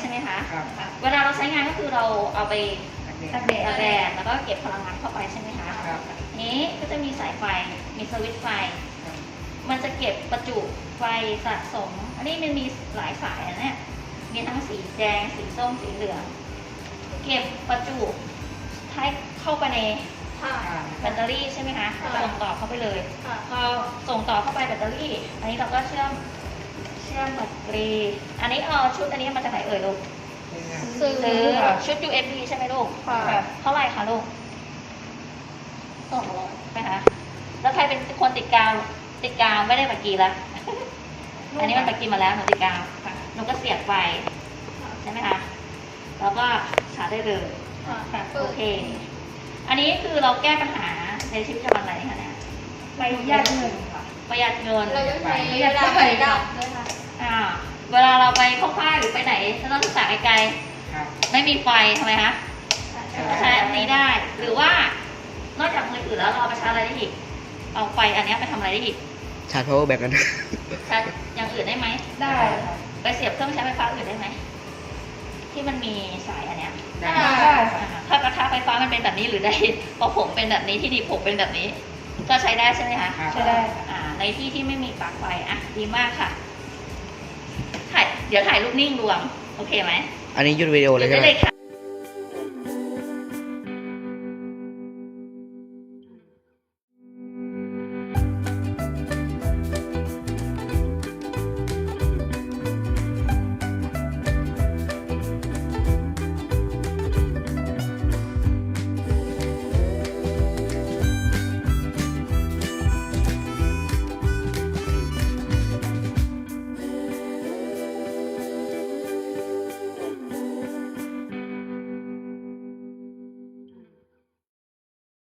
ใช่ไหมคะครับเวลาเราใช้งานก็คือเราเอาไปตักแดดตากแดดแล้วก็เก็บพลังงานเข้าไปใช่ไหมคะครับ นี้ก็จะมีสายไฟ มีสวิตช์ไฟ ครับมันจะเก็บประจุไฟสะสม อันนี้มันมีหลายสายนะเนี่ย มีทั้งสีแดง สีส้ม สีเหลือง เก็บประจุให้เข้าไปในค่ะอ่าแบตเตอรี่ใช่ไหมคะ ค่ะ ส่งต่อเข้าไปเลย ค่ะ พอส่งต่อเข้าไปแบตเตอรี่ อันนี้เราก็เชื่อม เชื่อมแบตเตอรี่อันนี้เอาชุดอันนี้มาจากไหนเอ่ยลูกนี่ไงซื้อซื้อค่ะชุด USB ใช่ไหมลูกค่ะเท่าไหร่คะลูกสองร้อยไหมคะแล้วใครเป็นคนติดกาว ติดกาวไม่ได้บักกีแล้วอันนี้มันบักกีมาแล้วหนูติดกาวหนูก็เสียบไฟใช่ไหมคะแล้วก็ชาร์จได้เลยค่ะค่ะเปิโอดเค อันนี้คือเราแก้ปัญหาในชีวิตประจำวันอะไรคะเนี่ยประหยัดเงินค่ะ ประหยัดเงิน เราจะใช้เวลาไปดับด้วยค่ะอ่า เวลาเราไปเข้าค่ายหรือไปไหนจะต้องศึกษาไกลครับๆไม่มีไฟทำไมคะใช้อันนี้ได้ หรือว่านอกจากมือถือแล้วเราเอาไปชาร์จอะไรได้อีก เอาไฟอันเนี้ยไปทำอะไรได้อีกชาร์จ power bank กัน ชาร์จอย่างอื่นได้ไหม ได้ค่ะ ไปเสียบเครื่องใช้ไฟฟ้าอื่นได้ไหม ที่มันมีสายอันเนี้ยได้ ได้ค่ะอ่าถ้ากระทะไฟฟ้ามันเป็นแบบนี้หรือได้พอผมเป็นแบบนี้ที่ดีผมเป็นแบบนี้ ก็ใช้ได้ใช่ไหมคะ ครับ ใช้ได้ค่ะอ่า ในที่ที่ไม่มีปลั๊กไฟอะดีมากค่ะถ่ายเดี๋ยวถ่ายรูปนิ่งรวม โอเคไหมอันนี้หยุดวิดีโอเลยเดี๋ยวใช่ได้ไหมเลยค่ะ